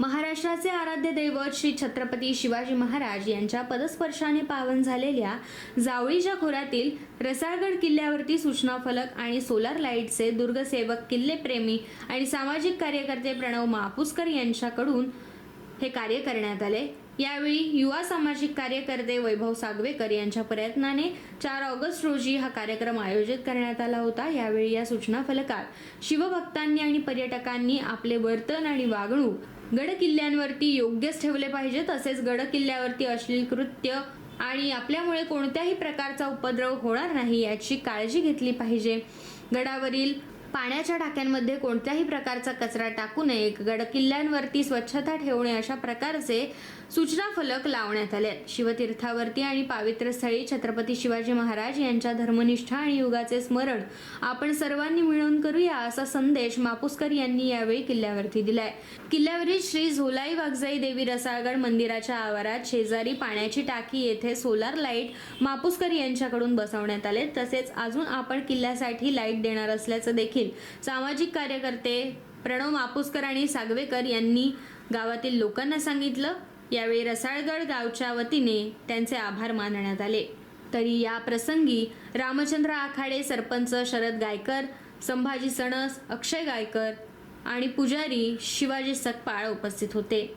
महाराष्ट्राचे आराध्य दैवत श्री छत्रपती शिवाजी महाराज यांच्या पदस्पर्शाने पावन झालेल्या जावळीच्या खोऱ्यातील रसाळगड किल्ल्यावरती सूचना फलक आणि सोलार लाईटचे दुर्गसेवक किल्लेप्रेमी आणि सामाजिक कार्यकर्ते प्रणव महापुसकर यांच्याकडून हे कार्य करण्यात आले. यावेळी युवा सामाजिक कार्यकर्ते वैभव सागवेकर यांच्या प्रयत्नाने चार ऑगस्ट रोजी हा कार्यक्रम आयोजित करण्यात आला होता. यावेळी या सूचना फलकात शिवभक्तांनी आणि पर्यटकांनी आपले वर्तन आणि वागणूक गड किल्ल्यांवरती योग्यच ठेवले पाहिजे तसेच गड किल्ल्यावरती अश्लील कृत्य आणि आपल्यामुळे कोणत्याही प्रकारचा उपद्रव होणार नाही याची काळजी घेतली पाहिजे. गडावरील पाण्याच्या टाक्यांमध्ये कोणत्याही प्रकारचा कचरा टाकू नये. गड किल्ल्यांवरती स्वच्छता ठेवणे अशा प्रकारचे सूचना फलक लावण्यात आले शिवतीर्थावरती आणि पावित्र्य स्थळी छत्रपती शिवाजी महाराज यांच्या धर्मनिष्ठा आणि युगाचे स्मरण आपण सर्वांनी मिळून करूया असा संदेश मापुसकर यांनी यावेळी किल्ल्यावरती दिलाय. किल्ल्यावरील श्री झोलाई वागजाई देवी रसाळगड मंदिराच्या आवारात शेजारी पाण्याची टाकी येथे सोलार लाइट मापुसकर यांच्याकडून बसवण्यात आले. तसेच अजून आपण किल्ल्यासाठी लाइट देणार असल्याचं देखील देखील सामाजिक कार्यकर्ते प्रणव मापुसकर आणि सागवेकर यांनी गावातील लोकांना सांगितलं. यावेळी रसाळगड गावच्या वतीने त्यांचे आभार मानण्यात आले. तरी या प्रसंगी रामचंद्र आखाडे सरपंच शरद गायकर संभाजी सणस अक्षय गायकर आणि पुजारी शिवाजी सकपाळ उपस्थित होते.